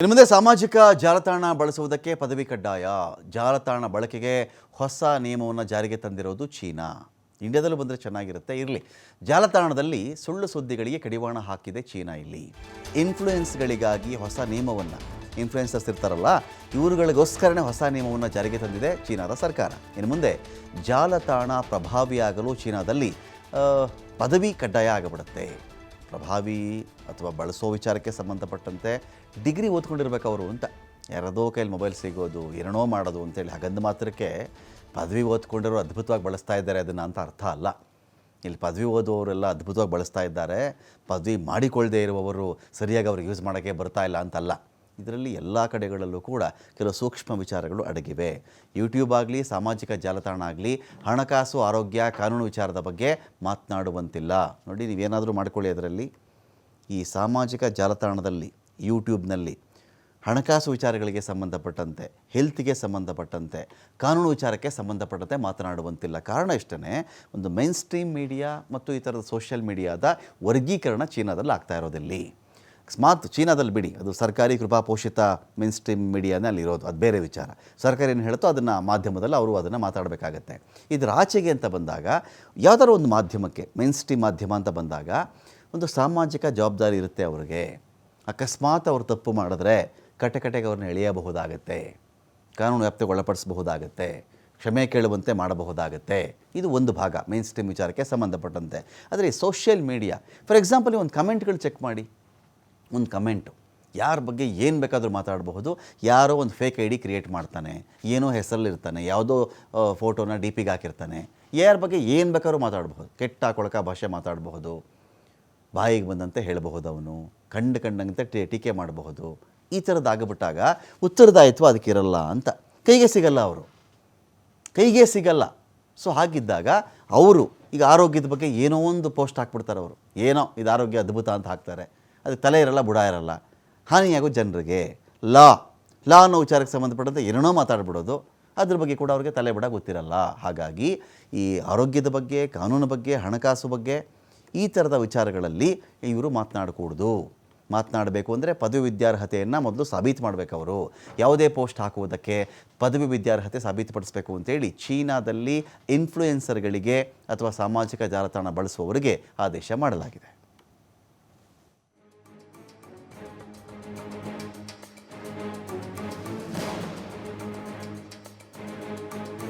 ಇನ್ನು ಮುಂದೆ ಸಾಮಾಜಿಕ ಜಾಲತಾಣ ಬಳಸುವುದಕ್ಕೆ ಪದವಿ ಕಡ್ಡಾಯ? ಜಾಲತಾಣ ಬಳಕೆಗೆ ಹೊಸ ನಿಯಮವನ್ನು ಜಾರಿಗೆ ತಂದಿರೋದು ಚೀನಾ. ಇಂಡಿಯಾದಲ್ಲೂ ಬಂದರೆ ಚೆನ್ನಾಗಿರುತ್ತೆ. ಇರಲಿ. ಜಾಲತಾಣದಲ್ಲಿ ಸುಳ್ಳು ಸುದ್ದಿಗಳಿಗೆ ಕಡಿವಾಣ ಹಾಕಿದೆ ಚೀನಾ ಇಲ್ಲಿ. ಇನ್ಫ್ಲೂಯೆನ್ಸ್ಗಳಿಗಾಗಿ ಹೊಸ ನಿಯಮವನ್ನು. ಇನ್ಫ್ಲೂಯೆನ್ಸರ್ಸ್ ಇರ್ತಾರಲ್ಲ, ಇವರುಗಳಿಗೋಸ್ಕರನೇ ಹೊಸ ನಿಯಮವನ್ನು ಜಾರಿಗೆ ತಂದಿದೆ ಚೀನಾದ ಸರ್ಕಾರ. ಇನ್ನು ಮುಂದೆ ಜಾಲತಾಣ ಪ್ರಭಾವಿಯಾಗಲು ಚೀನಾದಲ್ಲಿ ಪದವಿ ಕಡ್ಡಾಯ ಆಗಿಬಿಡುತ್ತೆ. ಪ್ರಭಾವಿ ಅಥವಾ ಬಳಸೋ ವಿಚಾರಕ್ಕೆ ಸಂಬಂಧಪಟ್ಟಂತೆ ಡಿಗ್ರಿ ಓದ್ಕೊಂಡಿರ್ಬೇಕು ಅವರು ಅಂತ. ಯಾರದೋ ಕೈಲಿ ಮೊಬೈಲ್ ಸಿಗೋದು, ಏನೋ ಮಾಡೋದು ಅಂತೇಳಿ ಹಾಗಂದ ಮಾತ್ರಕ್ಕೆ ಪದವಿ ಓದ್ಕೊಂಡಿರೋ ಅದ್ಭುತವಾಗಿ ಬಳಸ್ತಾ ಇದ್ದಾರೆ ಅದನ್ನು ಅಂತ ಅರ್ಥ ಅಲ್ಲ. ಇಲ್ಲಿ ಪದವಿ ಓದುವವರೆಲ್ಲ ಅದ್ಭುತವಾಗಿ ಬಳಸ್ತಾ ಇದ್ದಾರೆ. ಪದವಿ ಮಾಡಿಕೊಳ್ಳದೇ ಇರುವವರು ಸರಿಯಾಗಿ ಅವ್ರಿಗೆ ಯೂಸ್ ಮಾಡೋಕ್ಕೆ ಬರ್ತಾ ಇಲ್ಲ ಅಂತಲ್ಲ. ಇದರಲ್ಲಿ ಎಲ್ಲ ಕಡೆಗಳಲ್ಲೂ ಕೂಡ ಕೆಲವು ಸೂಕ್ಷ್ಮ ವಿಚಾರಗಳು ಅಡಗಿವೆ. ಯೂಟ್ಯೂಬ್ ಆಗಲಿ, ಸಾಮಾಜಿಕ ಜಾಲತಾಣ ಆಗಲಿ, ಹಣಕಾಸು, ಆರೋಗ್ಯ, ಕಾನೂನು ವಿಚಾರದ ಬಗ್ಗೆ ಮಾತನಾಡುವಂತಿಲ್ಲ. ನೋಡಿ, ನೀವೇನಾದರೂ ಮಾಡ್ಕೊಳ್ಳಿ ಅದರಲ್ಲಿ. ಈ ಸಾಮಾಜಿಕ ಜಾಲತಾಣದಲ್ಲಿ ಯೂಟ್ಯೂಬ್ನಲ್ಲಿ ಹಣಕಾಸು ವಿಚಾರಗಳಿಗೆ ಸಂಬಂಧಪಟ್ಟಂತೆ ಹೆಲ್ತ್ಗೆ ಸಂಬಂಧಪಟ್ಟಂತೆ, ಕಾನೂನು ವಿಚಾರಕ್ಕೆ ಸಂಬಂಧಪಟ್ಟಂತೆ ಮಾತನಾಡುವಂತಿಲ್ಲ. ಕಾರಣ ಇಷ್ಟೇ ಒಂದು ಮೈನ್ ಸ್ಟ್ರೀಮ್ ಮೀಡಿಯಾ ಮತ್ತು ಈ ಥರದ ಸೋಷಿಯಲ್ ಮೀಡಿಯಾದ ವರ್ಗೀಕರಣ ಚೀನಾದಲ್ಲಿ ಆಗ್ತಾ ಇರೋದಿಲ್ಲಿ. ಅಕಸ್ಮಾತ್ ಚೀನಾದಲ್ಲಿ ಬಿಡಿ. ಅದು ಸರ್ಕಾರಿ ಕೃಪಾಪೋಷಿತ ಮೇನ್ ಸ್ಟ್ರೀಮ್ ಮೀಡಿಯಾನೇ ಅಲ್ಲಿರೋದು ಅದು ಬೇರೆ ವಿಚಾರ. ಸರ್ಕಾರ ಏನು ಹೇಳುತ್ತೋ ಅದನ್ನು ಮಾಧ್ಯಮದಲ್ಲಿ ಅವರು ಅದನ್ನು ಮಾತಾಡಬೇಕಾಗತ್ತೆ. ಇದರ ಆಚೆಗೆ ಅಂತ ಬಂದಾಗ, ಯಾವುದಾದ್ರು ಒಂದು ಮಾಧ್ಯಮಕ್ಕೆ ಮೇನ್ ಸ್ಟ್ರೀಮ್ ಮಾಧ್ಯಮ ಅಂತ ಬಂದಾಗ, ಒಂದು ಸಾಮಾಜಿಕ ಜವಾಬ್ದಾರಿ ಇರುತ್ತೆ ಅವರಿಗೆ. ಅಕಸ್ಮಾತ್ ಅವರು ತಪ್ಪು ಮಾಡಿದ್ರೆ ಕಟ್ಟೆ ಕಟ್ಟೆಗೆ ಅವ್ರನ್ನ ಎಳೆಯಬಹುದಾಗತ್ತೆ. ಕಾನೂನು ವ್ಯಾಪ್ತಿಗೆ ಒಳಪಡಿಸಬಹುದಾಗತ್ತೆ ಕ್ಷಮೆ ಕೇಳುವಂತೆ ಮಾಡಬಹುದಾಗತ್ತೆ. ಇದು ಒಂದು ಭಾಗ ಮೇನ್ ಸ್ಟ್ರೀಮ್ ವಿಚಾರಕ್ಕೆ ಸಂಬಂಧಪಟ್ಟಂತೆ. ಆದರೆ ಸೋಷಿಯಲ್ ಮೀಡಿಯಾ, ಫಾರ್ ಎಕ್ಸಾಂಪಲ್ ಒಂದು ಕಮೆಂಟ್ಗಳು ಚೆಕ್ ಮಾಡಿ. ಒಂದು ಕಮೆಂಟು. ಯಾರ ಬಗ್ಗೆ ಏನು ಬೇಕಾದರೂ ಮಾತಾಡಬಹುದು. ಯಾರೋ ಒಂದು ಫೇಕ್ ಐ ಡಿ ಕ್ರಿಯೇಟ್ ಮಾಡ್ತಾನೆ. ಏನೋ ಹೆಸರಲ್ಲಿರ್ತಾನೆ. ಯಾವುದೋ ಫೋಟೋನ ಡಿ ಪಿಗೆ ಹಾಕಿರ್ತಾನೆ. ಯಾರ ಬಗ್ಗೆ ಏನು ಬೇಕಾದ್ರೂ ಮಾತಾಡಬಹುದು. ಕೆಟ್ಟ ಕೊಳಕ ಭಾಷೆ ಮಾತಾಡಬಹುದು. ಬಾಯಿಗೆ ಬಂದಂತೆ ಹೇಳಬಹುದು ಅವನು. ಕಂಡು ಕಂಡಂತೆ ಟೀಕೆ ಮಾಡಬಹುದು. ಈ ಥರದ್ದಾಗ್ಬಿಟ್ಟಾಗ ಉತ್ತರದಾಯಿತ್ವ ಅದಕ್ಕಿರಲ್ಲ ಅಂತ. ಕೈಗೆ ಸಿಗಲ್ಲ ಅವರು. ಕೈಗೆ ಸಿಗಲ್ಲ. ಸೊ ಹಾಗಿದ್ದಾಗ ಅವರು ಈಗ ಆರೋಗ್ಯದ ಬಗ್ಗೆ ಏನೋ ಒಂದು ಪೋಸ್ಟ್ ಹಾಕ್ಬಿಡ್ತಾರೆ ಅವರು. ಏನೋ, ಇದು ಆರೋಗ್ಯ ಅದ್ಭುತ ಅಂತ ಹಾಕ್ತಾರೆ. ಅದಕ್ಕೆ ತಲೆ ಇರಲ್ಲ, ಬುಡ ಇರಲ್ಲ. ಹಾನಿಯಾಗೋ ಜನರಿಗೆ ಲಾ ಲಾ ಅನ್ನೋ ವಿಚಾರಕ್ಕೆ ಸಂಬಂಧಪಟ್ಟಂತೆ ಏನೇನೋ ಮಾತಾಡ್ಬಿಡೋದು. ಅದ್ರ ಬಗ್ಗೆ ಕೂಡ ಅವ್ರಿಗೆ ತಲೆ ಬಿಡ ಗೊತ್ತಿರಲ್ಲ. ಹಾಗಾಗಿ ಈ ಆರೋಗ್ಯದ ಬಗ್ಗೆ, ಕಾನೂನು ಬಗ್ಗೆ, ಹಣಕಾಸು ಬಗ್ಗೆ, ಈ ಥರದ ವಿಚಾರಗಳಲ್ಲಿ ಇವರು ಮಾತನಾಡಕೂಡ್ದು. ಮಾತನಾಡಬೇಕು ಅಂದರೆ ಪದವಿ ವಿದ್ಯಾರ್ಹತೆಯನ್ನು ಮೊದಲು ಸಾಬೀತು ಮಾಡಬೇಕು ಅವರು. ಯಾವುದೇ ಪೋಸ್ಟ್ ಹಾಕುವುದಕ್ಕೆ ಪದವಿ ವಿದ್ಯಾರ್ಹತೆ ಸಾಬೀತುಪಡಿಸಬೇಕು ಅಂತೇಳಿ ಚೀನಾದಲ್ಲಿ ಇನ್ಫ್ಲೂಯೆನ್ಸರ್ಗಳಿಗೆ ಅಥವಾ ಸಾಮಾಜಿಕ ಜಾಲತಾಣ ಬಳಸುವವರಿಗೆ ಆದೇಶ ಮಾಡಲಾಗಿದೆ.